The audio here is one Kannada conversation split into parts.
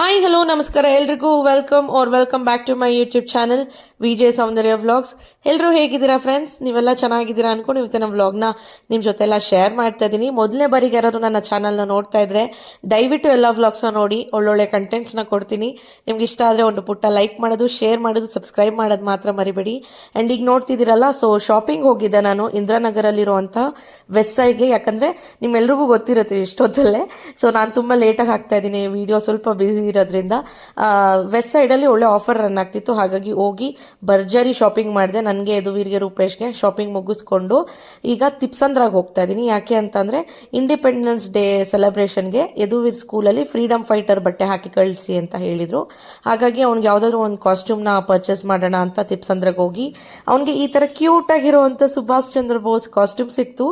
ಹಾಯ್ ಹಲೋ ನಮಸ್ಕಾರ ಎಲ್ರಿಗೂ welcome or welcome back to my YouTube channel Vijay Soundarya vlogs ಎಲ್ಲರೂ ಹೇಗಿದ್ದೀರಾ ಫ್ರೆಂಡ್ಸ್ ನೀವೆಲ್ಲ ಚೆನ್ನಾಗಿದ್ದೀರಾ ಅನ್ಕೊಂಡು ನಮ್ಮ ವ್ಲಾಗ್ನ ನಿಮ್ಮ ಜೊತೆ ಎಲ್ಲ ಶೇರ್ ಮಾಡ್ತಾ ಇದ್ದೀನಿ. ಮೊದಲನೇ ಬಾರಿಗೆ ಯಾರಾದರೂ ನನ್ನ ಚಾನಲ್ನ ನೋಡ್ತಾ ಇದ್ದರೆ ದಯವಿಟ್ಟು ಎಲ್ಲ ವ್ಲಾಗ್ಸ್ನ ನೋಡಿ, ಒಳ್ಳೊಳ್ಳೆ ಕಂಟೆಂಟ್ಸ್ನ ಕೊಡ್ತೀನಿ. ನಿಮ್ಗೆ ಇಷ್ಟ ಆದರೆ ಒಂದು ಪುಟ್ಟ ಲೈಕ್ ಮಾಡೋದು ಶೇರ್ ಮಾಡೋದು ಸಬ್ಸ್ಕ್ರೈಬ್ ಮಾಡೋದು ಮಾತ್ರ ಮರಿಬೇಡಿ. ಆ್ಯಂಡ್ ಈಗ ನೋಡ್ತಿದ್ದೀರಲ್ಲ ಸೊ ಶಾಪಿಂಗ್ ಹೋಗಿದ್ದೆ ನಾನು ಇಂದಿರಾನಗರಲ್ಲಿರುವಂಥ ವೆಸ್ಟ್ ಸೈಡ್ಗೆ ಯಾಕಂದರೆ ನಿಮ್ಮೆಲ್ರಿಗೂ ಗೊತ್ತಿರುತ್ತೆ ಇಷ್ಟೊತ್ತಲ್ಲೇ. ಸೊ ನಾನು ತುಂಬ ಲೇಟಾಗಿ ಹಾಕ್ತಾ ಇದ್ದೀನಿ ವಿಡಿಯೋ ಸ್ವಲ್ಪ ಬ್ಯುಸಿ ಇರೋದ್ರಿಂದ. ವೆಸ್ಟ್ ಸೈಡಲ್ಲಿ ಒಳ್ಳೆ ಆಫರ್ ರನ್ ಆಗ್ತಿತ್ತು. ಹಾಗಾಗಿ ಹೋಗಿ ಭರ್ಜರಿ ಶಾಪಿಂಗ್ ಮಾಡಿದೆ. ನನಗೆ ಯದುವೀರ್ಗೆ ರೂಪೇಶ್ಗೆ ಶಾಪಿಂಗ್ ಮುಗಿಸ್ಕೊಂಡು ಈಗ ತಿಪ್ಸಂದ್ರಾಗ ಹೋಗ್ತಾ ಇದ್ದೀನಿ ಯಾಕೆ ಅಂತಂದರೆ ಇಂಡಿಪೆಂಡೆನ್ಸ್ ಡೇ ಸೆಲೆಬ್ರೇಷನ್ಗೆ ಯದುವೀರ್ ಸ್ಕೂಲಲ್ಲಿ ಫ್ರೀಡಮ್ ಫೈಟರ್ ಬಟ್ಟೆ ಹಾಕಿ ಕಳಿಸಿ ಅಂತ ಹೇಳಿದರು. ಹಾಗಾಗಿ ಅವ್ನಿಗೆ ಯಾವುದಾದ್ರೂ ಒಂದು ಕಾಸ್ಟ್ಯೂಮ್ನ ಪರ್ಚೇಸ್ ಮಾಡೋಣ ಅಂತ ತಿಪ್ಸಂದ್ರಾಗ ಹೋಗಿ ಅವನಿಗೆ ಈ ಥರ ಕ್ಯೂಟ್ ಆಗಿರುವಂಥ ಸುಭಾಷ್ ಚಂದ್ರ ಬೋಸ್ ಕಾಸ್ಟ್ಯೂಮ್ ಸಿಕ್ತು.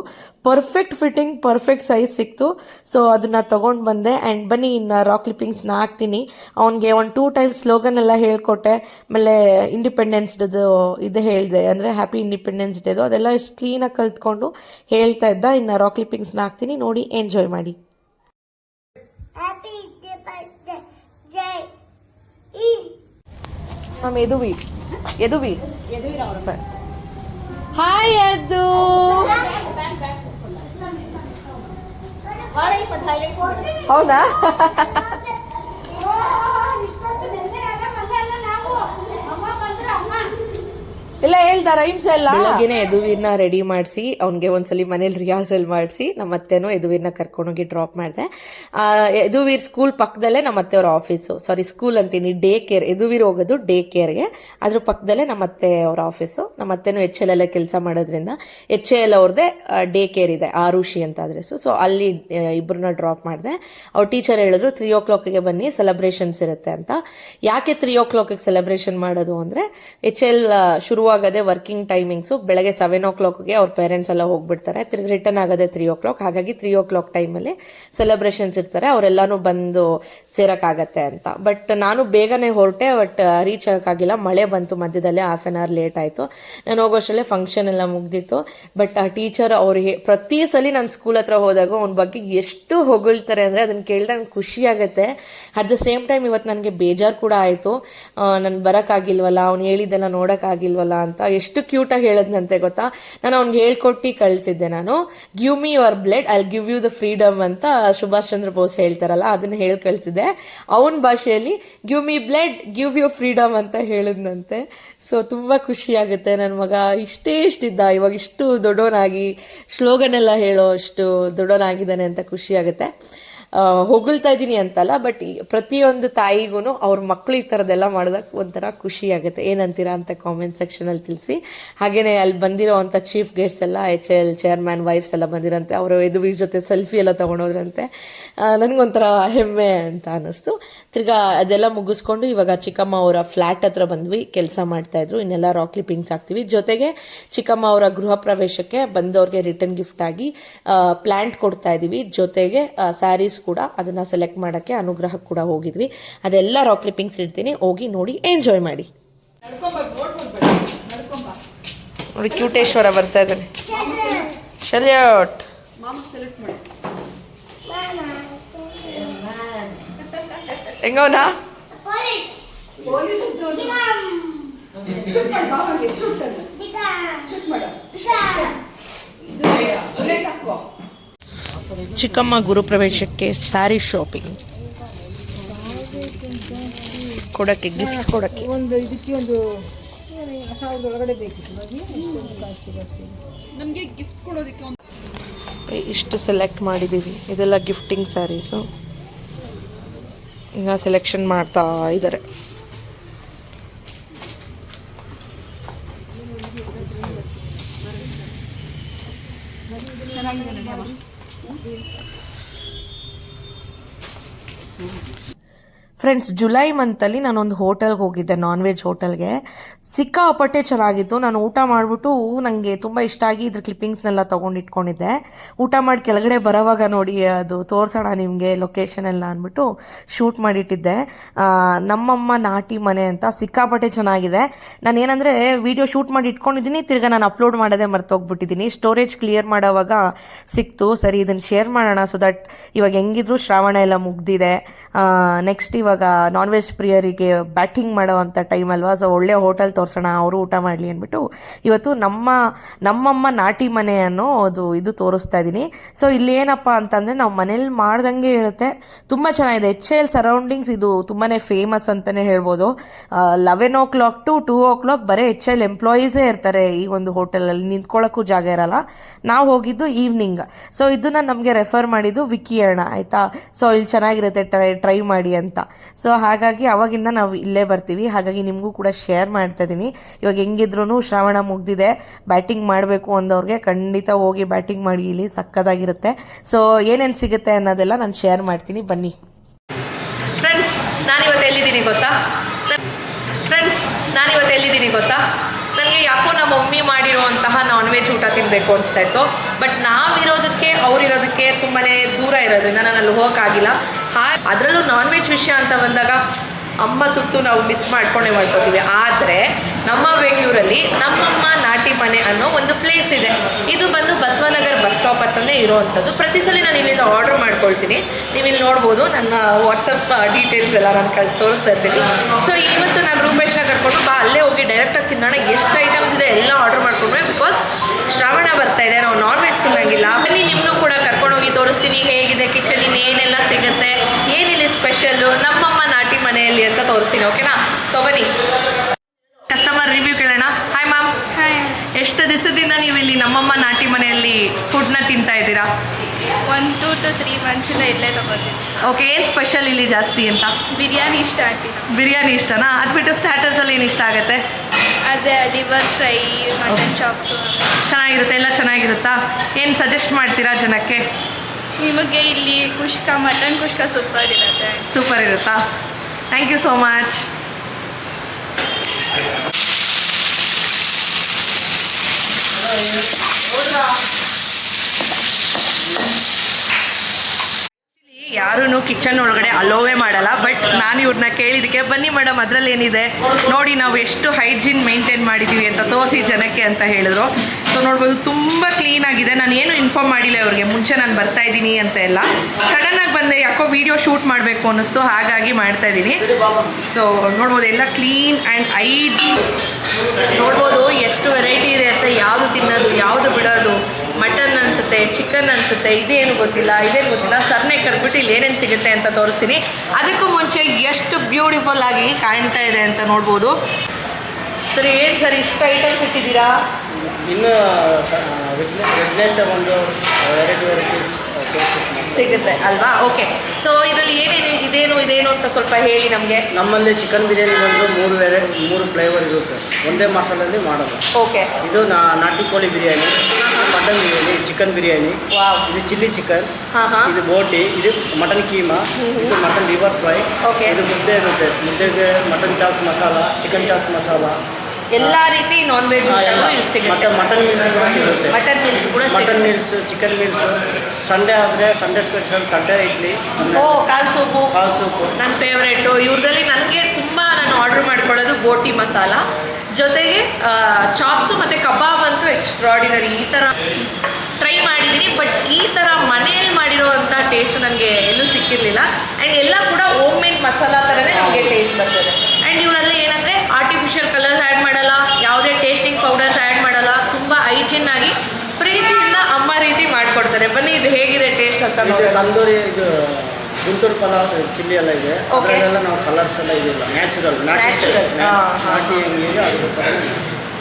ಪರ್ಫೆಕ್ಟ್ ಫಿಟ್ಟಿಂಗ್ ಪರ್ಫೆಕ್ಟ್ ಸೈಜ್ ಸಿಕ್ತು. ಸೊ ಅದನ್ನ ತಗೊಂಡು ಬಂದೆ. ಆ್ಯಂಡ್ ಬನ್ನಿ, ಇನ್ನು ರಾಕ್ ಕ್ಲಿಪ್ಪಿಂಗ್ಸ್ನ ಹಾಕ್ತೀನಿ. ಅವನಿಗೆ ಒಂದು ಟೂ ಟೈಮ್ಸ್ ಸ್ಲೋಗನ್ ಎಲ್ಲ ಹೇಳ್ಕೊಟ್ಟೆ. ಆಮೇಲೆ ಇಂಡಿಪೆಂಡೆನ್ಸ್ ಡೇದು ಇದು ಹೇಳಿದೆ. ಅಂದರೆ ಹ್ಯಾಪಿ ಇಂಡಿಪೆಂಡೆನ್ಸ್ ಡೇದು ಅದೆಲ್ಲ ಎಷ್ಟು ಕ್ಲೀನಾಗಿ ಕಲ್ತ್ಕೊಂಡು ಹೇಳ್ತಾ ಇದ್ದ. ಇನ್ನು ರಾಕ್ ಕ್ಲಿಪ್ಪಿಂಗ್ಸ್ನ ಹಾಕ್ತೀನಿ. ನೋಡಿ ಎಂಜಾಯ್ ಮಾಡಿ. ಮ್ಯಾಮ್ ಹಾಯ್ ಅದು ಹೌದಾ? ಇಲ್ಲ ಹೇಳ್ತಾರ ರೈಮ್ಸ್ ಎಲ್ಲ ಬೆಳಗ್ಗೆನೆ ಯದುವೀರ್ನ ರೆಡಿ ಮಾಡಿಸಿ, ಅವ್ನಿಗೆ ಒಂದ್ಸಲಿ ಮನೇಲಿ ರಿಹಾರ್ಸಲ್ ಮಾಡಿಸಿ ನಮ್ಮ ಅತ್ತೆನೂ ಯದುವೀರ್ನ ಕರ್ಕೊಂಡೋಗಿ ಡ್ರಾಪ್ ಮಾಡಿದೆ. ಯದುವೀರ್ ಸ್ಕೂಲ್ ಪಕ್ಕದಲ್ಲೇ ನಮ್ಮ ಅತ್ತೆಯವ್ರ ಆಫೀಸು ಸಾರಿ ಸ್ಕೂಲ್ ಅಂತೀನಿ ಡೇ ಕೇರ್ ಯದುವೀರ್ ಹೋಗೋದು ಡೇ ಕೇರ್ಗೆ ಅದ್ರ ಪಕ್ಕದಲ್ಲೇ ನಮ್ಮ ಅತ್ತೆ ಅವ್ರ ಆಫೀಸು ನಮ್ಮ ಅತ್ತೆನೂ ಎಚ್ ಎಲ್ ಅಲ್ಲೇ ಕೆಲಸ ಮಾಡೋದ್ರಿಂದ ಎಚ್ ಎಲ್ ಅವ್ರದ್ದೇ ಡೇ ಕೇರ್ ಇದೆ, ಆರುಷಿ ಅಂತ ಅಡ್ರೆಸ್ಸು ಸೊ ಅಲ್ಲಿ ಇಬ್ಬರನ್ನ ಡ್ರಾಪ್ ಮಾಡಿದೆ. ಅವ್ರ ಟೀಚರ್ ಹೇಳಿದ್ರು ತ್ರೀ ಓ ಕ್ಲಾಕಿಗೆ ಬನ್ನಿ ಸೆಲೆಬ್ರೇಷನ್ಸ್ ಇರುತ್ತೆ ಅಂತ. ಯಾಕೆ ತ್ರೀ ಓ ಕ್ಲಾಕಿಗೆ ಸೆಲೆಬ್ರೇಷನ್ ಮಾಡೋದು ಅಂದರೆ ಎಚ್ ಎಲ್ ಶುರುವಾಗದೆ ವರ್ಕಿಂಗ್ ಟೈಮಿಂಗ್ಸು ಬೆಳಗ್ಗೆ ಸೆವೆನ್ ಓ ಕ್ಲಾಕ್ಗೆ ಅವ್ರ ಪೇರೆಂಟ್ಸ್ ಎಲ್ಲ ಹೋಗ್ಬಿಡ್ತಾರೆ. ತಿರ್ಗಿ ರಿಟರ್ನ್ ಆಗೋದೇ ತ್ರೀ ಓ ಕ್ಲಾಕ್ ಹಾಗಾಗಿ ತ್ರೀ ಓ ಕ್ಲಾಕ್ ಟೈಮಲ್ಲಿ ಸೆಲೆಬ್ರೇಷನ್ಸ್ ಇರ್ತಾರೆ. ಅವರೆಲ್ಲನೂ ಬಂದು ಸೇರೋಕ್ಕಾಗತ್ತೆ ಅಂತ. ಬಟ್ ನಾನು ಬೇಗನೆ ಹೊರಟೆ ಬಟ್ ರೀಚ್ ಆಗೋಕ್ಕಾಗಿಲ್ಲ. ಮಳೆ ಬಂತು, ಮಧ್ಯದಲ್ಲೇ ಹಾಫ್ ಆನ್ ಅವರ್ ಲೇಟ್ ಆಯಿತು. ನಾನು ಹೋಗೋಷ್ಟರಲ್ಲೇ ಫಂಕ್ಷನ್ ಎಲ್ಲ ಮುಗ್ದಿತ್ತು. ಬಟ್ ಆ ಟೀಚರ್ ಅವ್ರಿಗೆ ಪ್ರತಿ ಸಲ ನಾನು ಸ್ಕೂಲ್ ಹತ್ರ ಹೋದಾಗ ಅವ್ನ ಬಗ್ಗೆ ಎಷ್ಟು ಹೊಗಳ್ತಾರೆ ಅಂದರೆ ಅದನ್ನು ಕೇಳಿದ್ರೆ ನಂಗೆ ಖುಷಿ ಆಗುತ್ತೆ. ಅಟ್ ದ ಸೇಮ್ ಟೈಮ್ ಇವತ್ತು ನನಗೆ ಬೇಜಾರು ಕೂಡ ಆಯಿತು. ನಾನು ಬರೋಕ್ಕಾಗಿಲ್ವಲ್ಲ, ಅವ್ನು ಹೇಳಿದ್ದೆಲ್ಲ ನೋಡೋಕ್ಕಾಗಿಲ್ವಲ್ಲ ಅಂತ ಎಷ್ಟು ಕ್ಯೂಟಾಗಿ ಹೇಳದ್ನಂತೆ ಗೊತ್ತಾ? ನಾನು ಅವ್ನಿಗೆ ಹೇಳ್ಕೊಟ್ಟು ಕಳಿಸಿದ್ದೆ ನಾನು. Give me your blood I give you the freedom ಅಂತ ಸುಭಾಷ್ ಚಂದ್ರ ಬೋಸ್ ಹೇಳ್ತಾರಲ್ಲ ಅದನ್ನ ಹೇಳಿ ಕಳಿಸಿದೆ ಅವನ ಭಾಷೆಯಲ್ಲಿ give me blood give you freedom ಅಂತ ಹೇಳಿದ್ನಂತೆ. ಸೊ ತುಂಬ ಖುಷಿ ಆಗುತ್ತೆ ನನ್ನ ಮಗ. ಇಷ್ಟೇ ಇಷ್ಟಿದ್ದ ಇವಾಗ ಇಷ್ಟು ದೊಡ್ಡವನಾಗಿ ಸ್ಲೋಗನ್ ಎಲ್ಲ ಹೇಳೋ ಅಷ್ಟು ದೊಡ್ಡವನಾಗಿದ್ದಾನೆ ಅಂತ ಖುಷಿ ಆಗುತ್ತೆ. ಆ, ಹೊಗಳ್ತಾ ಇದ್ದೀನಿ ಅಂತಲ್ಲ ಬಟ್ ಪ್ರತಿಯೊಂದು ತಾಯಿಗೂ ಅವ್ರ ಮಕ್ಕಳು ಈ ಥರದ್ದೆಲ್ಲ ಮಾಡಿದಾಗ ಒಂಥರ ಖುಷಿ ಆಗುತ್ತೆ. ಏನಂತೀರಾ ಅಂತ ಕಾಮೆಂಟ್ ಸೆಕ್ಷನಲ್ಲಿ ತಿಳಿಸಿ. ಹಾಗೆಯೇ ಅಲ್ಲಿ ಬಂದಿರೋವಂಥ ಚೀಫ್ ಗೆಸ್ಟ್ಸ್ ಎಲ್ಲ ಎಚ್ ಎಲ್ ಚೇರ್ಮ್ಯಾನ್ ವೈಫ್ಸ್ ಎಲ್ಲ ಬಂದಿರಂತೆ. ಅವರು ಎದುರು ಜೊತೆ ಸೆಲ್ಫಿ ಎಲ್ಲ ತೊಗೊಂಡೋದ್ರಂತೆ. ನನಗೊಂಥರ ಹೆಮ್ಮೆ ಅಂತ ಅನ್ನಿಸ್ತು. ತಿರ್ಗಾ ಅದೆಲ್ಲ ಮುಗಿಸ್ಕೊಂಡು ಇವಾಗ ಚಿಕ್ಕಮ್ಮ ಅವರ ಫ್ಲ್ಯಾಟ್ ಹತ್ರ ಬಂದ್ವಿ, ಕೆಲಸ ಮಾಡ್ತಾಯಿದ್ರು ಇನ್ನೆಲ್ಲ ರಾಕ್ ಕ್ಲಿಪ್ಪಿಂಗ್ಸ್ ಹಾಕ್ತೀವಿ. ಜೊತೆಗೆ ಚಿಕ್ಕಮ್ಮ ಅವರ ಗೃಹ ಪ್ರವೇಶಕ್ಕೆ ಬಂದವ್ರಿಗೆ ರಿಟರ್ನ್ ಗಿಫ್ಟ್ ಆಗಿ ಪ್ಲ್ಯಾಂಟ್ ಕೊಡ್ತಾ ಇದ್ದೀವಿ ಜೊತೆಗೆ ಸ್ಯಾರೀಸ್ ಕೂಡ ಅದನ್ನು ಸೆಲೆಕ್ಟ್ ಮಾಡೋಕ್ಕೆ ಅನುಗ್ರಹ ಕೂಡ ಹೋಗಿದ್ವಿ. ಅದೆಲ್ಲ ರಾಕ್ ಕ್ಲಿಪ್ಪಿಂಗ್ಸ್ ಇಡ್ತೀನಿ. ಹೋಗಿ ನೋಡಿ ಎಂಜಾಯ್ ಮಾಡಿ. ನೋಡಿ ಕ್ಯೂಟೇಶ್ವರ ಬರ್ತಾ ಇದ್ದಾನೆ. ಶಲ್ಯೋಟ್. ಹೆಂಗವನಾ? Police. ಚಿಕ್ಕಮ್ಮ ಗುರುಪ್ರವೇಶಕ್ಕೆ ಸ್ಯಾರಿ ಶಾಪಿಂಗ್ ಕೊಡಕ್ಕೆ ಗಿಫ್ಟ್ಸ್ ಕೊಡಕ್ಕೆ. ಒಂದು ಇದಕ್ಕೆ ಒಂದು ಸಾವಿರದ ಒಳಗಡೆ ಬೇಕಿತ್ತು. ನಮಗೆ ಗಿಫ್ಟ್ ಕಾಸ್ಟ್ಲಿ ಇಷ್ಟು ಸೆಲೆಕ್ಟ್ ಮಾಡಿದ್ದೀವಿ. ಇದೆಲ್ಲ ಗಿಫ್ಟಿಂಗ್ ಸ್ಯಾರೀಸು ಈಗ ಸೆಲೆಕ್ಷನ್ ಮಾಡ್ತಾ ಇದ್ದಾರೆ. ಫ್ರೆಂಡ್ಸ್ ಜುಲೈ ಮಂತಲ್ಲಿ ನಾನೊಂದು ಹೋಟೆಲ್ಗೆ ಹೋಗಿದ್ದೆ ನಾನ್ ವೆಜ್ ಹೋಟೆಲ್ಗೆ ಸಿಕ್ಕಾಪಟ್ಟೆ ಚೆನ್ನಾಗಿತ್ತು. ನಾನು ಊಟ ಮಾಡಿಬಿಟ್ಟು ನನಗೆ ತುಂಬ ಇಷ್ಟ ಆಗಿ ಇದ್ರ ಕ್ಲಿಪ್ಪಿಂಗ್ಸ್ನೆಲ್ಲ ತೊಗೊಂಡು ಇಟ್ಕೊಂಡಿದ್ದೆ. ಊಟ ಮಾಡಿ ಕೆಳಗಡೆ ಬರೋವಾಗ ನೋಡಿ, ಅದು ತೋರಿಸೋಣ ನಿಮಗೆ ಲೊಕೇಶನ್ ಎಲ್ಲ ಅಂದ್ಬಿಟ್ಟು ಶೂಟ್ ಮಾಡಿಟ್ಟಿದ್ದೆ. ನಮ್ಮಮ್ಮ ನಾಟಿ ಮನೆ ಅಂತ ಸಿಕ್ಕಾಪಟ್ಟೆ ಚೆನ್ನಾಗಿದೆ. ನಾನು ಏನಂದರೆ ವಿಡಿಯೋ ಶೂಟ್ ಮಾಡಿ ಇಟ್ಕೊಂಡಿದ್ದೀನಿ, ತಿರ್ಗ ನಾನು ಅಪ್ಲೋಡ್ ಮಾಡೋದೇ ಮರ್ತೋಗ್ಬಿಟ್ಟಿದ್ದೀನಿ. ಸ್ಟೋರೇಜ್ ಕ್ಲಿಯರ್ ಮಾಡೋವಾಗ ಸಿಕ್ತು. ಸರಿ ಇದನ್ನು ಶೇರ್ ಮಾಡೋಣ ಸೊ ದಟ್ ಇವಾಗ ಹೆಂಗಿದ್ರು ಶ್ರಾವಣ ಎಲ್ಲ ಮುಗ್ದಿದೆ. ನೆಕ್ಸ್ಟ್ ಇವಾಗ ಇವಾಗ ನಾನ್ ವೆಜ್ ಪ್ರಿಯರಿಗೆ ಬ್ಯಾಟಿಂಗ್ ಮಾಡೋವಂಥ ಟೈಮ್ ಅಲ್ವಾ? ಸೊ ಒಳ್ಳೆ ಹೋಟೆಲ್ ತೋರಿಸೋಣ, ಅವರು ಊಟ ಮಾಡಲಿ ಅಂದ್ಬಿಟ್ಟು ಇವತ್ತು ನಮ್ಮ, ನಮ್ಮಮ್ಮ ನಾಟಿ ಮನೆ ಅನ್ನೋ ಅದು ಇದು ತೋರಿಸ್ತಾ ಇದ್ದೀನಿ ಸೊ ಇಲ್ಲಿ ಏನಪ್ಪ ಅಂತಂದರೆ ನಾವು ಮನೇಲಿ ಮಾಡ್ದಂಗೆ ಇರುತ್ತೆ. ತುಂಬ ಚೆನ್ನಾಗಿದೆ. ಎಚ್ ಎಲ್ ಸರೌಂಡಿಂಗ್ಸ್ ಇದು ತುಂಬಾ ಫೇಮಸ್ ಅಂತಲೇ ಹೇಳ್ಬೋದು. Eleven o'clock to two o'clock ಬರೀ ಎಚ್ ಎಲ್ ಎಂಪ್ಲಾಯೀಸೇ ಇರ್ತಾರೆ ಈ ಒಂದು ಹೋಟೆಲಲ್ಲಿ ನಿಂತ್ಕೊಳ್ಳೋಕ್ಕೂ ಜಾಗ ಇರಲ್ಲ. ನಾವು ಹೋಗಿದ್ದು ಈವ್ನಿಂಗ್ ಸೊ ಇದನ್ನು ನಮಗೆ ರೆಫರ್ ಮಾಡಿದ್ದು ವಿಕಿ ಅಣ್ಣ, ಆಯಿತಾ? ಸೊ ಇಲ್ಲಿ ಚೆನ್ನಾಗಿರುತ್ತೆ, ಟ್ರೈ ಟ್ರೈ ಮಾಡಿ ಅಂತ. ಸೊ ಹಾಗಾಗಿ ಅವಾಗಿಂದ ನಾವು ಇಲ್ಲೇ ಬರ್ತೀವಿ. ಹಾಗಾಗಿ ನಿಮಗೂ ಕೂಡ ಶೇರ್ ಮಾಡ್ತಾ ಇದ್ದೀನಿ ಇವಾಗ ಹೆಂಗಿದ್ರು ಶ್ರಾವಣ ಮುಗ್ದಿದೆ. ಬ್ಯಾಟಿಂಗ್ ಮಾಡಬೇಕು ಅಂದವ್ರಿಗೆ ಖಂಡಿತ ಹೋಗಿ ಬ್ಯಾಟಿಂಗ್ ಮಾಡಿ ಇಲ್ಲಿ ಸಕ್ಕದಾಗಿರುತ್ತೆ. ಸೊ ಏನೇನು ಸಿಗುತ್ತೆ ಅನ್ನೋದೆಲ್ಲ ನಾನು ಶೇರ್ ಮಾಡ್ತೀನಿ. ಬನ್ನಿ. ಫ್ರೆಂಡ್ಸ್ ನಾನಿವತ್ತು ಎಲ್ಲಿದ್ದೀನಿ ಗೊತ್ತಾ? ಫ್ರೆಂಡ್ಸ್ ನಾನಿವತ್ತು ಎಲ್ಲಿದ್ದೀನಿ ಗೊತ್ತಾ? ಯಾಕೋ ನಮ್ಮ ಮಮ್ಮಿ ಮಾಡಿರುವಂತಹ ನಾನ್ ವೆಜ್ ಊಟ ತಿನ್ನಬೇಕು ಅನಿಸ್ತಾ ಇತ್ತು. ಬಟ್ ನಾವಿರೋದಕ್ಕೆ, ಅವರಿರೋದಕ್ಕೆ ತುಂಬಾ ದೂರ ಇರೋದ್ರಿಂದ ನಾನು ಅಲ್ಲಿ ಹೋಗೋಕ್ಕಾಗಿಲ್ಲ. ಹಾ ಅದರಲ್ಲೂ ನಾನ್ ವೆಜ್ ವಿಷಯ ಅಂತ ಬಂದಾಗ ಅಮ್ಮ ತುತ್ತು ನಾವು ಮಿಸ್ ಮಾಡ್ಕೊಂಡೇ ಮಾಡ್ಕೋತೀವಿ. ಆದರೆ ನಮ್ಮ ಬೆಂಗಳೂರಲ್ಲಿ ನಮ್ಮಮ್ಮ ನಾಟಿ ಮನೆ ಅನ್ನೋ ಒಂದು ಪ್ಲೇಸ್ ಇದೆ. ಇದು ಬಂದು ಬಸವನಗರ ಬಸ್ ಸ್ಟಾಪ್ ಹತ್ರನೇ ಇರೋವಂಥದ್ದು. ಪ್ರತಿ ಸಲ ನಾನು ಇಲ್ಲಿಂದ ಆರ್ಡರ್ ಮಾಡ್ಕೊಳ್ತೀನಿ. ನೀವು ಇಲ್ಲಿ ನೋಡ್ಬೋದು. ನನ್ನ ವಾಟ್ಸಪ್ ಡೀಟೇಲ್ಸ್ ಎಲ್ಲ ನಾನು ಕಳ್ ತೋರಿಸ್ತಾ ಇರ್ತೀನಿ. ಸೊ ಇವತ್ತು ನಾನು ರೂಪೇಶ್ನ ಕರ್ಕೊಂಡು ಬಾ. ಅಲ್ಲೇ ಹೋಗಿ ಡೈರೆಕ್ಟಾಗಿ ತಿನ್ನೋಣ. ಎಷ್ಟು ಐಟಮ್ಸ್ ಇದೆ ಎಲ್ಲ ಆರ್ಡರ್ ಮಾಡ್ಕೊಂಡ್ರೆ ಬಿಕಾಸ್ ಶ್ರಾವಣ ಬರ್ತಾ ಇದೆ. ನಾವು ನಾನ್ ವೆಜ್ ತಿನ್ನಂಗಿಲ್ಲ. ಬನ್ನಿ ನಿಮ್ಮನ್ನು ಕೂಡ ಕರ್ಕೊಂಡೋಗಿ ತೋರಿಸ್ತೀನಿ. ಹೇಗಿದೆ ಕಿಚನ್ ಏನೆಲ್ಲ ಸಿಗುತ್ತೆ? ಏನಿಲ್ಲಿ ಸ್ಪೆಷಲ್ಲು ನಮ್ಮಮ್ಮ ನಾಟಿ ಮನೆಯಲ್ಲಿ ಅಂತ ತೋರಿಸ್ತೀನಿ ಓಕೆನಾ ಸೊ ಬನ್ನಿ. ಕಸ್ಟಮರ್ ರಿವ್ಯೂ ಕೇಳೋಣ ಹಾಯ್ ಮ್ಯಾಮ್ ಹಾಯ್ ಎಷ್ಟು ದಿವಸದಿಂದ ನೀವು ಇಲ್ಲಿ ನಮ್ಮಮ್ಮ ನಾಟಿ ಮನೆಯಲ್ಲಿ ಫುಡ್ನ ತಿಂತಾ ಇದ್ದೀರಾ? ಒನ್ ಟು ಟು ತ್ರೀ ಮಂತ್ಸಿಂದ ಇಲ್ಲೇ ತಗೋತೀನಿ. ಓಕೆ ಏನು ಸ್ಪೆಷಲ್ ಇಲ್ಲಿ ಜಾಸ್ತಿ ಅಂತ? ಬಿರಿಯಾನಿ ಇಷ್ಟ ಆಗ್ತೀನಿ ಬಿರಿಯಾನಿ ಇಷ್ಟನಾ? ಅದು ಬಿಟ್ಟು ಸ್ಟಾರ್ಟರ್ಸಲ್ಲಿ ಏನು ಇಷ್ಟ ಆಗುತ್ತೆ? ಅದೇ ಲಿವರ್ ಫ್ರೈ ಮಟನ್ ಚಾಪ್ಸು ಚೆನ್ನಾಗಿರುತ್ತೆ ಎಲ್ಲ ಚೆನ್ನಾಗಿರುತ್ತಾ? ಏನು ಸಜೆಸ್ಟ್ ಮಾಡ್ತೀರಾ ಜನಕ್ಕೆ? ನಿಮಗೆ ಇಲ್ಲಿ ಕುಷ್ಕ ಮಟನ್ ಕುಷ್ಕ ಸೂಪರ್ ಇರುತ್ತೆ. ಸೂಪರ್ ಇರುತ್ತಾ? ಥ್ಯಾಂಕ್ ಯು ಸೋ ಮಚ್ ಯಾರೂ ಕಿಚನ್ ಒಳಗಡೆ ಅಲೋವೇ ಮಾಡಲ್ಲ ಬಟ್ ನಾನು ಇವ್ರನ್ನ ಕೇಳಿದಕ್ಕೆ ಬನ್ನಿ ಮೇಡಮ್ ಅದರಲ್ಲಿ ಏನಿದೆ ನೋಡಿ ನಾವು ಎಷ್ಟು ಹೈಜೀನ್ ಮೇಂಟೈನ್ ಮಾಡಿದ್ದೀವಿ ಅಂತ ತೋರಿಸಿ ಜನಕ್ಕೆ ಅಂತ ಹೇಳಿದ್ರು. ಸೊ ನೋಡ್ಬೋದು, ತುಂಬ ಕ್ಲೀನ್ ಆಗಿದೆ. ನಾನು ಏನು ಇನ್ಫಾರ್ಮ್ ಮಾಡಿಲ್ಲ ಅವ್ರಿಗೆ ಮುಂಚೆ ನಾನು ಬರ್ತಾ ಇದ್ದೀನಿ ಅಂತ ಎಲ್ಲ. ಆಗಿ ಬಂದೆ, ಯಾಕೋ ವಿಡಿಯೋ ಶೂಟ್ ಮಾಡಬೇಕು ಅನ್ನಿಸ್ತು. ಹಾಗಾಗಿ ಮಾಡ್ತಾ ಇದ್ದೀನಿ. ಸೊ ನೋಡ್ಬೋದು, ಎಲ್ಲ ಕ್ಲೀನ್ ಆ್ಯಂಡ್ ಐಜಿ ನೋಡ್ಬೋದು, ಎಷ್ಟು ವೆರೈಟಿ ಇದೆ ಅಂತ. ಯಾವುದು ತಿನ್ನೋದು, ಯಾವುದು ಬಿಡೋದು. ಮಟನ್ ಅನಿಸುತ್ತೆ ಚಿಕನ್ ಅನಿಸುತ್ತೆ, ಇದೇನು ಗೊತ್ತಿಲ್ಲ ಇದೇನು ಗೊತ್ತಿಲ್ಲ. ಸರ್ನೆ ಕರೆದ್ಬಿಟ್ಟು ಇಲ್ಲಿ ಏನೇನು ಸಿಗುತ್ತೆ ಅಂತ ತೋರಿಸ್ತೀನಿ. ಅದಕ್ಕೂ ಮುಂಚೆ ಎಷ್ಟು ಬ್ಯೂಟಿಫುಲ್ ಆಗಿ ಕಾಣ್ತಾ ಇದೆ ಅಂತ ನೋಡ್ಬೋದು. ಸರಿ, ಏನು ಸರ್, ಇಷ್ಟು ಐಟಮ್ಸ್ ಇಟ್ಟಿದ್ದೀರಾ? ಇನ್ನು ವಿಘ್ನೇಶ್ವರ ಒಂದು ವೆರೈಟಿ ವೆರೈಟೀಸ್ ಸಿಗುತ್ತೆ ಅಲ್ವಾ? ಓಕೆ ಸೊ ಇದರಲ್ಲಿ ಏನೇನು ಇದೇನು ಇದೇನು ಅಂತ ಸ್ವಲ್ಪ ಹೇಳಿ ನಮಗೆ. ನಮ್ಮಲ್ಲಿ ಚಿಕನ್ ಬಿರಿಯಾನಿ ಬಂದು ಮೂರು ವೆರೈಟಿ ಮೂರು ಫ್ಲೇವರ್ ಇರುತ್ತೆ. ಒಂದೇ ಮಸಾಲಲ್ಲಿ ಮಾಡೋದು. ಓಕೆ ಇದು ನಾಟಿ ಕೋಳಿ ಬಿರಿಯಾನಿ ಮಟನ್ ಬಿರಿಯಾನಿ ಚಿಕನ್ ಬಿರಿಯಾನಿ. ಇದು ಚಿಲ್ಲಿ ಚಿಕನ್ ಹಾಂ ಹಾಂ. ಇದು ಬೋಟಿ ಇದು ಮಟನ್ ಕೀಮಾ ಇದು ಮಟನ್ ಲಿವರ್ ಫ್ರೈ. ಇದು ಮುದ್ದೆ ಇರುತ್ತೆ. ಮುದ್ದೆಗೆ mutton chop masala chicken chop masala ಎಲ್ಲ ರೀತಿ ನಾನ್ ವೆಜ್. ಇಲ್ಲಿ ಸಿಗುತ್ತೆ. ಮಟನ್ ಮೀಲ್ಸ್ ಕೂಡ ಸಿಗುತ್ತೆ. ಮಟನ್ ಮೀಲ್ಸ್ ಕೂಡ mutton meals chicken meals Sunday ಆದರೆ ಸಂಡೇ ಸ್ಪೆಷಲ್ ಕಡ್ಡೆ ಇಡ್ಲಿ. ಓ ಕಾಲ್ ಸೂಪು. ಕಾಲ್ ಸೂಪು. ನನ್ನ ಫೇವ್ರೇಟು ಇವ್ರದಲ್ಲಿ ನನಗೆ ತುಂಬ ನಾನು ಆರ್ಡರ್ ಮಾಡ್ಕೊಳ್ಳೋದು ಬೋಟಿ ಮಸಾಲ. ಜೊತೆಗೆ ಚಾಪ್ಸು ಮತ್ತು ಕಬಾಬ್ ಅಂತೂ ಎಕ್ಸ್ಟ್ರಾಡಿನರಿ ಈ ಥರ ಟ್ರೈ ಮಾಡಿದ್ದೀನಿ ಬಟ್ ಈ ಥರ ಮನೆಯಲ್ಲಿ ಮಾಡಿರೋವಂಥ ಟೇಸ್ಟ್ ನನಗೆ ಎಲ್ಲೂ ಸಿಕ್ಕಿರಲಿಲ್ಲ. ಆ್ಯಂಡ್ ಎಲ್ಲ ಕೂಡ ಹೋಮ್ ಮೇಡ್ ಮಸಾಲ ಥರನೇ ನಮಗೆ ಟೇಸ್ಟ್ ಬರ್ತದೆ. ಆ್ಯಂಡ್ ಇವರಲ್ಲಿ ಏನಂದರೆ ಆರ್ಟಿಫಿಷಿಯಲ್ ಕಲರ್ಸ್ ಆ್ಯಡ್ ಮಾಡಲ್ಲ ಯಾವುದೇ ಟೇಸ್ಟಿಂಗ್ ಪೌಡರ್ಸ್ ಆ್ಯಡ್ ಮಾಡಲ್ಲ ತುಂಬ ಹೈಜಿನ್ ಆಗಿ ಪ್ರೀತಿಯಿಂದ ಅಮ್ಮ ರೀತಿ ಮಾಡಿಕೊಡ್ತಾರೆ ಬನ್ನಿ ಇದು ಹೇಗಿದೆ ಟೇಸ್ಟ್ ಅಂತ ತಂದೂರಿ ಇದು ಗುಂಟೂರು ಪಲಾವ್ ಚಿಲ್ಲಿ ಎಲ್ಲ ಇದೆ. ಅದರಲ್ಲೆಲ್ಲ ನಾವು ಕಲರ್ಸ್ ಎಲ್ಲ ಇದಿಲ್ಲ. Natural natural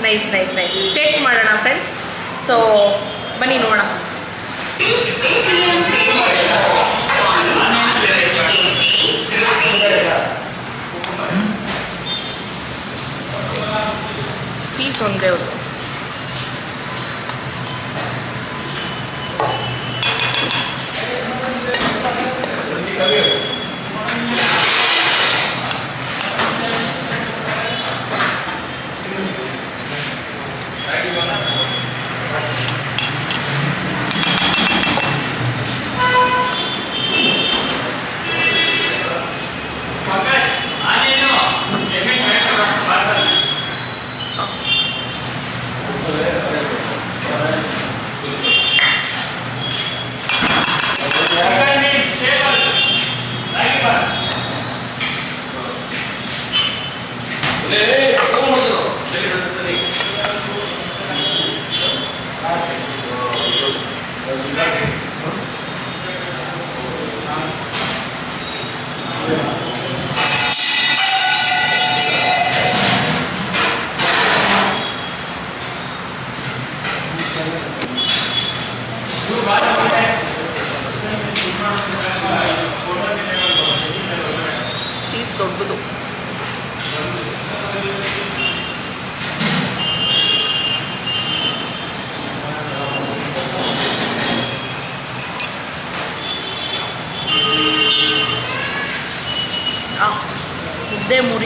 nice nice nice taste ಮಾಡೋಣ ಫ್ರೆಂಡ್ಸ್ ಸೊ ಬನ್ನಿ ನೋಡೋಣ. ಪೀಸ್ ಒಂದೇ ಒಂದು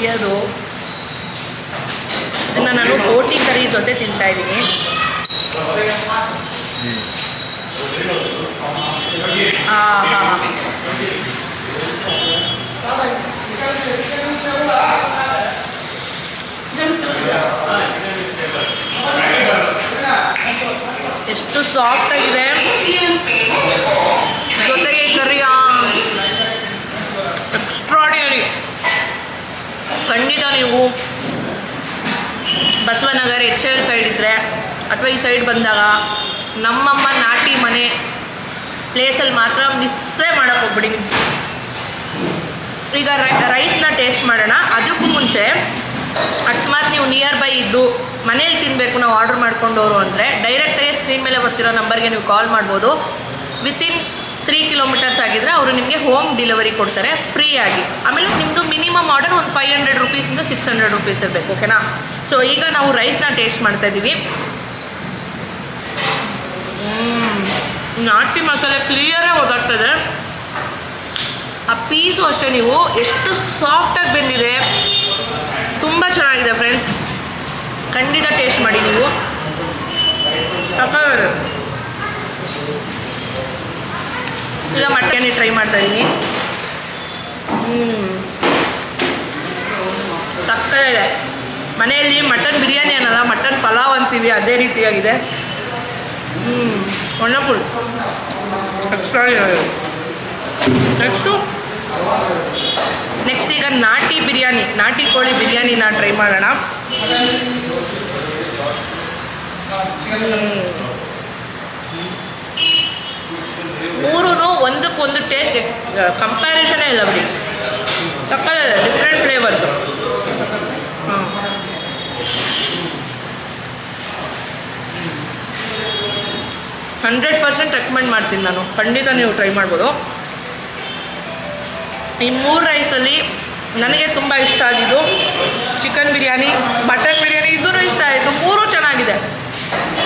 ಮುರಿಯೋದು ಇದನ್ನು ನಾನು ಬೋಟಿ ಕರಿ ಜೊತೆ ತಿಂತಾ ಇದ್ದೀನಿ ಎಷ್ಟು ಸಾಫ್ಟ್ ಆಗಿದೆ. ಜೊತೆಗೆ ಕರಿಯ. ಎಕ್ಸ್ಟ್ರಾಡಿನರಿ ಖಂಡಿತ ನೀವು ಬಸವನಗರ ಎಚ್ ಎಲ್ ಸೈಡ್ ಇದ್ದರೆ ಅಥವಾ ಈ ಸೈಡ್ ಬಂದಾಗ ನಮ್ಮಮ್ಮ ನಾಟಿ ಮನೆ ಪ್ಲೇಸಲ್ಲಿ ಮಾತ್ರ ಮಿಸ್ಸೇ ಮಾಡೋಕ್ಕೆ ಹೋಗ್ಬಿಡಿ ಈಗ ರೈಸ್ನ ಟೇಸ್ಟ್ ಮಾಡೋಣ. ಅದಕ್ಕೂ ಮುಂಚೆ ಅಕಸ್ಮಾತ್ ನೀವು ನಿಯರ್ ಬೈ ಇದ್ದು ಮನೇಲಿ ತಿನ್ನಬೇಕು ನಾವು ಆರ್ಡ್ರ್ ಮಾಡ್ಕೊಂಡವರು ಅಂದರೆ ಡೈರೆಕ್ಟಾಗಿ ಸ್ಕ್ರೀನ್ ಮೇಲೆ ಬರ್ತಿರೋ ನಂಬರ್ಗೆ ನೀವು ಕಾಲ್ ಮಾಡ್ಬೋದು. ವಿತಿನ್ ತ್ರೀ ಕಿಲೋಮೀಟರ್ಸ್ ಆಗಿದ್ರೆ ಅವರು ನಿಮಗೆ ಹೋಮ್ ಡೆಲಿವರಿ ಕೊಡ್ತಾರೆ ಫ್ರೀ ಆಗಿ. ಆಮೇಲೆ ನಿಮ್ಮದು ಮಿನಿಮಮ್ ಆರ್ಡರ್ ಒಂದು ಫೈವ್ ಹಂಡ್ರೆಡ್ ರುಪೀಸಿಂದ ಸಿಕ್ಸ್ ಹಂಡ್ರೆಡ್ ರುಪೀಸ್ ಇರಬೇಕು ಓಕೆನಾ ಸೊ ಈಗ ನಾವು ರೈಸ್ನ ಟೇಸ್ಟ್ ಮಾಡ್ತಾ ಇದ್ದೀವಿ. ನಾಟಿ ಮಸಾಲೆ ಕ್ಲಿಯರಾಗಿ ಓದಾಗ್ತದೆ ಆ ಪೀಸು ಅಷ್ಟೇ ನೀವು ಎಷ್ಟು ಸಾಫ್ಟಾಗಿ ಬೆಂದಿದೆ. ತುಂಬ ಚೆನ್ನಾಗಿದೆ ಫ್ರೆಂಡ್ಸ್ ಖಂಡಿತ ಟೇಸ್ಟ್ ಮಾಡಿ ನೀವು. ಸಕ್ಕತ್ತಾಗಿದೆ. ಈಗ ಮಟನ್ ಟ್ರೈ ಮಾಡ್ತಾ ಇದ್ದೀನಿ ಸಕ್ಕತ್ತಾಗಿದೆ ಮನೆಯಲ್ಲಿ ಮಟನ್ ಬಿರಿಯಾನಿ ಅನ್ನಲ್ಲ ಮಟನ್ ಪಲಾವ್ ಅಂತೀವಿ ಅದೇ ರೀತಿಯಾಗಿದೆ. ಹ್ಞೂ ವಂಡರ್ಫುಲ್ ಫುಲ್ ನೆಕ್ಸ್ಟು ನೆಕ್ಸ್ಟ್ ಈಗ ನಾಟಿ ಬಿರಿಯಾನಿ ನಾಟಿ ಕೋಳಿ ಬಿರಿಯಾನಿನ ಟ್ರೈ ಮಾಡೋಣ. ಮೂರೂ ಒಂದಕ್ಕೊಂದು ಟೇಸ್ಟ್ ಕಂಪ್ಯಾರಿಸನೇ ಇಲ್ಲ ಬಿಡಿ. ಸಕ್ಕಲ್ಲ ಡಿಫ್ರೆಂಟ್ ಫ್ಲೇವರ್ಸ್ ಹಾಂ ಹಂಡ್ರೆಡ್ ಪರ್ಸೆಂಟ್ ರೆಕಮೆಂಡ್ ಮಾಡ್ತೀನಿ ನಾನು. ಖಂಡಿತ ನೀವು ಟ್ರೈ ಮಾಡ್ಬೋದು. ಈ ಮೂರು ರೈಸಲ್ಲಿ ನನಗೆ ತುಂಬ ಇಷ್ಟ ಆಗಿದ್ದು ಚಿಕನ್ ಬಿರಿಯಾನಿ ಮಟನ್ ಬಿರಿಯಾನಿ ಇದೂ ಇಷ್ಟ ಆಯಿತು. ಮೂರೂ ಚೆನ್ನಾಗಿದೆ.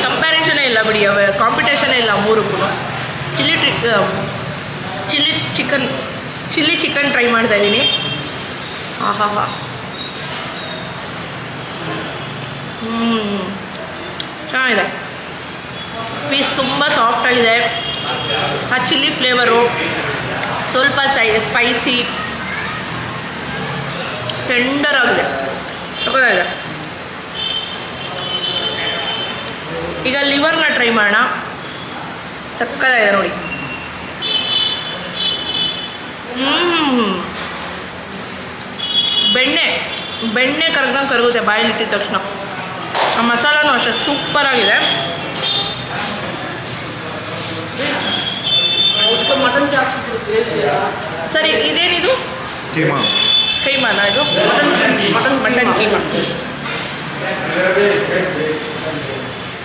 ಕಂಪ್ಯಾರಿಸನೇ ಇಲ್ಲ ಬಿಡಿ ಕಾಂಪಿಟೇಷನೇ ಇಲ್ಲ ಮೂರಕ್ಕೂ ಚಿಲ್ಲಿ ಟ್ರಿ chilli chicken chilli chicken try ಮಾಡ್ತಾ ಇದ್ದೀನಿ. ಆಹಾ ಹಾ ಹ್ಞೂ ಚೆನ್ನಾಗಿದೆ. ಪೀಸ್ ತುಂಬ ಸಾಫ್ಟಾಗಿದೆ ಆ ಚಿಲ್ಲಿ ಫ್ಲೇವರು ಸ್ವಲ್ಪ ಸೈ ಸ್ಪೈಸಿ ಟೆಂಡರ್ ಆಗಿದೆ. ತಗೋದಾಗಿದೆ ಈಗ ಲಿವರ್ನ ಟ್ರೈ ಮಾಡೋಣ. ಸಕ್ಕತ್ತಾಗಿದೆ ನೋಡಿ. ಹ್ಞೂ ಬೆಣ್ಣೆ ಬೆಣ್ಣೆ ಕರಗ್ದಂಗೆ ಕರಗುತ್ತೆ ಬಾಯಲ್ಲಿ ಇಟ್ಟಿದ ತಕ್ಷಣ. ಆ ಮಸಾಲನೂ ಅಷ್ಟೇ ಸೂಪರಾಗಿದೆ ಸರಿ ಇದೇನಿದು? ಕೀಮಾ. ಕೈಮಾನ ಇದು? Mutton mutton keema.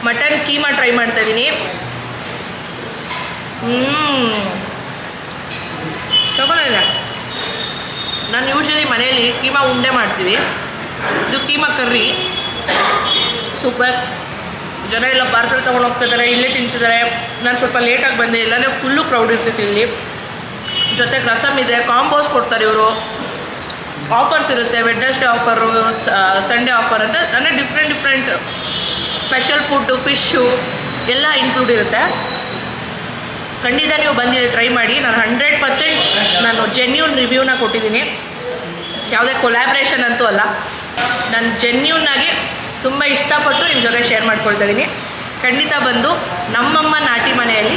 Mutton keema try ಮಾಡ್ತಾ ಇದ್ದೀನಿ. ಹ್ಞೂ ತಗೊಂಡಿಲ್ಲ ನಾನು ಯೂಶಲಿ ಮನೆಯಲ್ಲಿ ಕೀಮಾ ಉಂಡೆ ಮಾಡ್ತೀವಿ. ಇದು ಕೀಮಾ ಕರ್ರಿ. ಸೂಪರ್. ಜನ ಎಲ್ಲ ಪಾರ್ಸಲ್ ತೊಗೊಂಡು ಹೋಗ್ತಿದ್ದಾರೆ ಇಲ್ಲೇ ತಿಂತಿದ್ದಾರೆ ನಾನು ಸ್ವಲ್ಪ ಲೇಟಾಗಿ ಬಂದೆ, ಇಲ್ಲಾಂದರೆ ಫುಲ್ಲು ಕ್ರೌಡ್ ಇರ್ತೈತಿ ಇಲ್ಲಿ. ಜೊತೆಗೆ ರಸಮ್ ಇದೆ ಕಾಂಬೋಸ್ ಕೊಡ್ತಾರೆ ಇವರು. ಆಫರ್ಸ್ ಇರುತ್ತೆ ವೆಡ್ನೆಸ್ಡೇ ಆಫರು ಸಂಡೇ ಆಫರ್ ಅಂತ. ಅಂದರೆ different different special food fish ಎಲ್ಲ ಇನ್ಕ್ಲೂಡ್ ಇರುತ್ತೆ. ಖಂಡಿತ ನೀವು ಬಂದಿದೆ ಟ್ರೈ ಮಾಡಿ. ನಾನು ಹಂಡ್ರೆಡ್ ಪರ್ಸೆಂಟ್ ನಾನು ಜೆನ್ಯೂನ್ ರಿವ್ಯೂನ ಕೊಟ್ಟಿದ್ದೀನಿ. ಯಾವುದೇ ಕೊಲ್ಯಾಬ್ರೇಷನ್ ಅಂತೂ ಅಲ್ಲ. ನಾನು ಜೆನ್ಯೂನಾಗಿ ತುಂಬ ಇಷ್ಟಪಟ್ಟು ನಿಮ್ಮ ಜೊತೆ ಶೇರ್ ಮಾಡ್ಕೊಳ್ತಾ ಇದ್ದೀನಿ. ಖಂಡಿತ ಬಂದು ನಮ್ಮಮ್ಮ ನಾಟಿ ಮನೆಯಲ್ಲಿ